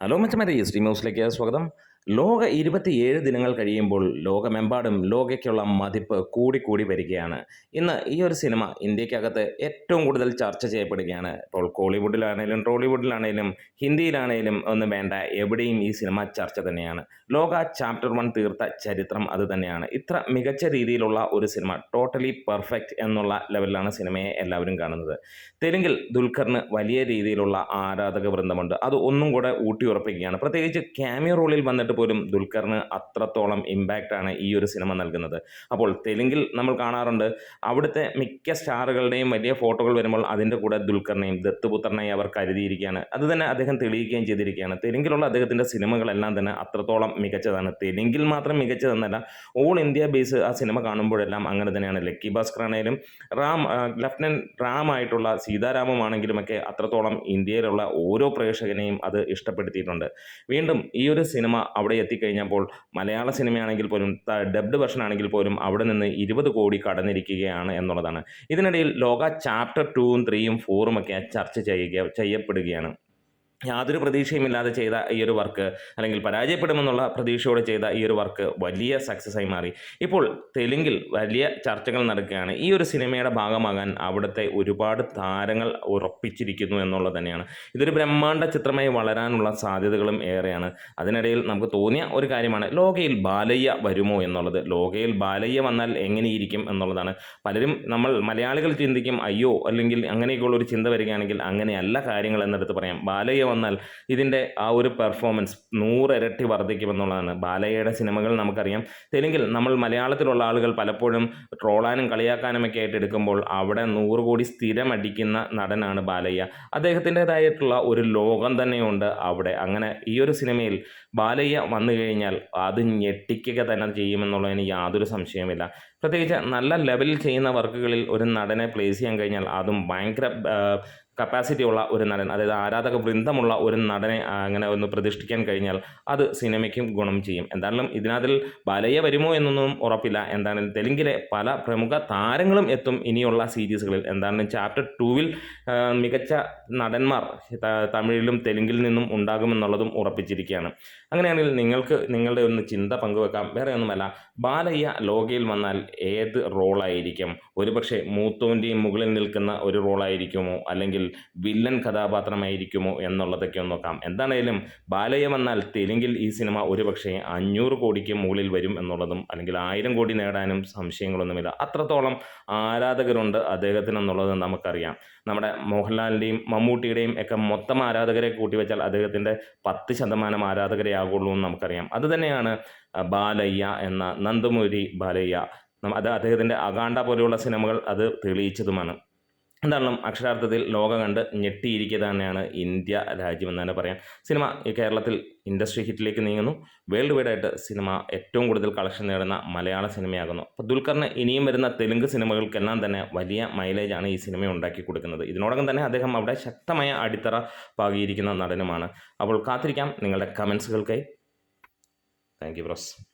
Hello മച്ചമാരെ stream ഹൗസിലേക്ക് സ്വാഗതം. ലോക ഇരുപത്തിയേഴ് ദിനങ്ങൾ കഴിയുമ്പോൾ ലോകമെമ്പാടും ലോകയ്ക്കുള്ള മതിപ്പ് കൂടിക്കൂടി വരികയാണ്. ഇന്ന് ഈ ഒരു സിനിമ ഇന്ത്യക്കകത്ത് ഏറ്റവും കൂടുതൽ ചർച്ച ചെയ്യപ്പെടുകയാണ്. ഇപ്പോൾ കോളിവുഡിലാണേലും ടോളിവുഡിലാണേലും ഹിന്ദിയിലാണേലും ഒന്നും വേണ്ട എവിടെയും ഈ സിനിമ ചർച്ച തന്നെയാണ്. ലോക ചാപ്റ്റർ വൺ തീർത്ത ചരിത്രം അത് തന്നെയാണ്. ഇത്ര മികച്ച രീതിയിലുള്ള ഒരു സിനിമ ടോട്ടലി പെർഫെക്റ്റ് എന്നുള്ള ലെവലിലാണ് സിനിമയെ എല്ലാവരും കാണുന്നത്. തെലുങ്കിൽ ദുൽഖറിന് വലിയ രീതിയിലുള്ള ആരാധക വൃന്ദമുണ്ട് അത് ഒന്നും കൂടെ ഊട്ടിയുറപ്പിക്കുകയാണ്. പ്രത്യേകിച്ച് ക്യാമിയോ റോളിൽ വന്നിട്ട് പോലും ദുൽഖറിന് അത്രത്തോളം ഇമ്പാക്റ്റ് ആണ് ഈ ഒരു സിനിമ നൽകുന്നത്. അപ്പോൾ തെലുങ്കിൽ നമ്മൾ കാണാറുണ്ട് അവിടുത്തെ മിക്ക സ്റ്റാറുകളുടെയും വലിയ ഫോട്ടോകൾ വരുമ്പോൾ അതിന്റെ കൂടെ ദുൽഖറിനെയും ദത്തുപുത്രനെയും അവർ കരുതിയിരിക്കുകയാണ്. അത് തന്നെ അദ്ദേഹം തെളിയിക്കുകയും ചെയ്തിരിക്കുകയാണ്. തെലുങ്കിലുള്ള അദ്ദേഹത്തിന്റെ സിനിമകളെല്ലാം തന്നെ അത്രത്തോളം മികച്ചതാണ്. തെലുങ്കിൽ മാത്രം മികച്ചതെന്നല്ല ഓൾ ഇന്ത്യ ബേസ് ആ സിനിമ കാണുമ്പോഴെല്ലാം അങ്ങനെ തന്നെയാണ്. ലക്കി ഭാസ്കർ ആണെങ്കിലും റാം ലഫ്റ്റനന്റ് റാം ആയിട്ടുള്ള സീതാരാമമാണെങ്കിലുമൊക്കെ അത്രത്തോളം ഇന്ത്യയിലുള്ള ഓരോ പ്രേക്ഷകനെയും അത് ഇഷ്ടപ്പെടുത്തിയിട്ടുണ്ട്. വീണ്ടും ഈ ഒരു സിനിമ അവിടെ എത്തിക്കഴിഞ്ഞപ്പോൾ മലയാള സിനിമയാണെങ്കിൽ പോലും ഡബ്ഡ് വെർഷൻ ആണെങ്കിൽ പോലും അവിടെ നിന്ന് ഇരുപത് കോടി കടന്നിരിക്കുകയാണ് എന്നുള്ളതാണ്. ഇതിനിടയിൽ ലോക ചാപ്റ്റർ ടൂവും ത്രീയും ഫോറും ഒക്കെ ചർച്ച ചെയ്യുക ചെയ്യപ്പെടുകയാണ്. യാതൊരു പ്രതീക്ഷയുമില്ലാതെ ചെയ്ത ഈ ഒരു വർക്ക് അല്ലെങ്കിൽ പരാജയപ്പെടുമെന്നുള്ള പ്രതീക്ഷയോടെ ചെയ്ത ഈ ഒരു വർക്ക് വലിയ സക്സസ് ആയി മാറി. ഇപ്പോൾ തെലുങ്കിൽ വലിയ ചർച്ചകൾ നടക്കുകയാണ്. ഈ ഒരു സിനിമയുടെ ഭാഗമാകാൻ അവിടുത്തെ ഒരുപാട് താരങ്ങൾ ഉറപ്പിച്ചിരിക്കുന്നു എന്നുള്ളത് തന്നെയാണ്. ഇതൊരു ബ്രഹ്മാണ്ഡ ചിത്രമായി വളരാനുള്ള സാധ്യതകളും ഏറെയാണ്. അതിനിടയിൽ നമുക്ക് തോന്നിയ ഒരു കാര്യമാണ് ലോകയിൽ ബാലയ്യ വരുമോ എന്നുള്ളത്. ലോകയിൽ ബാലയ്യ വന്നാൽ എങ്ങനെയിരിക്കും എന്നുള്ളതാണ്. പലരും നമ്മൾ മലയാളികൾ ചിന്തിക്കും അയ്യോ അല്ലെങ്കിൽ അങ്ങനെയൊക്കെയുള്ള ഒരു ചിന്ത വരികയാണെങ്കിൽ അങ്ങനെയല്ല കാര്യങ്ങൾ എന്നെടുത്ത് പറയാം. ബാലയ്യ വന്നാൽ ഇതിന്റെ ആ ഒരു പെർഫോമൻസ് നൂറിരട്ടി വർദ്ധിക്കുമെന്നുള്ളതാണ്. ബാലയ്യയുടെ സിനിമകൾ നമുക്കറിയാം. തെലുങ്കിൽ നമ്മൾ മലയാളത്തിലുള്ള ആളുകൾ പലപ്പോഴും ട്രോളാനും കളിയാക്കാനും ഒക്കെ ആയിട്ട് എടുക്കുമ്പോൾ അവിടെ നൂറ് കോടി സ്ഥിരം അടിക്കുന്ന നടനാണ് ബാലയ്യ. അദ്ദേഹത്തിന്റെതായിട്ടുള്ള ഒരു ലോകം തന്നെയുണ്ട് അവിടെ. അങ്ങനെ ഈ ഒരു സിനിമയിൽ ബാലയ്യ വന്നു കഴിഞ്ഞാൽ അത് ഞെട്ടിക്കുക തന്നെ ചെയ്യുമെന്നുള്ളതിന് യാതൊരു സംശയവുമില്ല. പ്രത്യേകിച്ച് നല്ല ലെവലിൽ ചെയ്യുന്ന വർക്കുകളിൽ ഒരു നടനെ പ്ലേസ് ചെയ്യാൻ കഴിഞ്ഞാൽ അതും ഭയങ്കര കപ്പാസിറ്റി ഉള്ള ഒരു നടൻ അതായത് ആരാധക വൃന്ദമുള്ള ഒരു നടനെ അങ്ങനെ ഒന്ന് പ്രതിഷ്ഠിക്കാൻ കഴിഞ്ഞാൽ അത് സിനിമയ്ക്കും ഗുണം ചെയ്യും. എന്തായാലും ഇതിനകത്തിൽ ബാലയ്യ വരുമോ എന്നൊന്നും ഉറപ്പില്ല. എന്താണ് തെലുങ്കിലെ പല പ്രമുഖ താരങ്ങളും എത്തും ഇനിയുള്ള സീരീസുകളിൽ. എന്താണ് ചാപ്റ്റർ ടൂവിൽ മികച്ച നടന്മാർ തമിഴിലും തെലുങ്കിൽ നിന്നും ഉണ്ടാകുമെന്നുള്ളതും ഉറപ്പിച്ചിരിക്കുകയാണ്. അങ്ങനെയാണെങ്കിൽ നിങ്ങൾക്ക് നിങ്ങളുടെ ഒന്ന് ചിന്ത പങ്കുവെക്കാം. വേറെ ഒന്നുമല്ല ബാലയ്യ ലോകയിൽ വന്നാൽ ഏത് റോളായിരിക്കും ഒരുപക്ഷെ മൂത്തോന്റെയും മുകളിൽ നിൽക്കുന്ന ഒരു റോളായിരിക്കുമോ അല്ലെങ്കിൽ വില്ലൻ കഥാപാത്രമായിരിക്കുമോ എന്നുള്ളതൊക്കെ ഒന്ന് നോക്കാം. എന്താണേലും ബാലയം എന്നാൽ തെലുങ്കിൽ ഈ സിനിമ ഒരുപക്ഷെ അഞ്ഞൂറ് കോടിക്ക് മുകളിൽ വരും എന്നുള്ളതും അല്ലെങ്കിൽ ആയിരം കോടി നേടാനും സംശയങ്ങളൊന്നുമില്ല. അത്രത്തോളം ആരാധകരുണ്ട് അദ്ദേഹത്തിന് എന്നുള്ളത് നമുക്കറിയാം. നമ്മുടെ മോഹൻലാലിന്റെയും മമ്മൂട്ടിയുടെയും ഒക്കെ മൊത്തം ആരാധകരെ കൂട്ടിവെച്ചാൽ അദ്ദേഹത്തിന്റെ പത്ത് ശതമാനം ആരാധകരെ ആകുള്ളൂ എന്ന് നമുക്കറിയാം. അതുതന്നെയാണ് ബാലയ്യ എന്ന നന്ദമുരി ബാലയ്യ. അത് അദ്ദേഹത്തിന്റെ അകാണ്ട പോലെയുള്ള സിനിമകൾ അത് തെളിയിച്ചതുമാണ്. എന്തായാലും അക്ഷരാർത്ഥത്തിൽ ലോകം കണ്ട് ഞെട്ടിയിരിക്കുക തന്നെയാണ് ഇന്ത്യ രാജ്യം എന്ന് തന്നെ പറയാം. സിനിമ കേരളത്തിൽ ഇൻഡസ്ട്രി ഹിറ്റിലേക്ക് നീങ്ങുന്നു. വേൾഡ് വൈഡ് ആയിട്ട് സിനിമ ഏറ്റവും കൂടുതൽ കളക്ഷൻ നേടുന്ന മലയാള സിനിമയാകുന്നു. അപ്പോൾ ദുൽഖറിന് ഇനിയും വരുന്ന തെലുങ്ക് സിനിമകൾക്കെല്ലാം തന്നെ വലിയ മൈലേജാണ് ഈ സിനിമ ഉണ്ടാക്കി കൊടുക്കുന്നത്. ഇതിനോടകം തന്നെ അദ്ദേഹം അവിടെ ശക്തമായ അടിത്തറ പാകിയിരിക്കുന്ന നടനുമാണ്. അപ്പോൾ കാത്തിരിക്കാം നിങ്ങളുടെ കമൻസുകൾക്കായി താങ്ക് യു ബ്രോസ്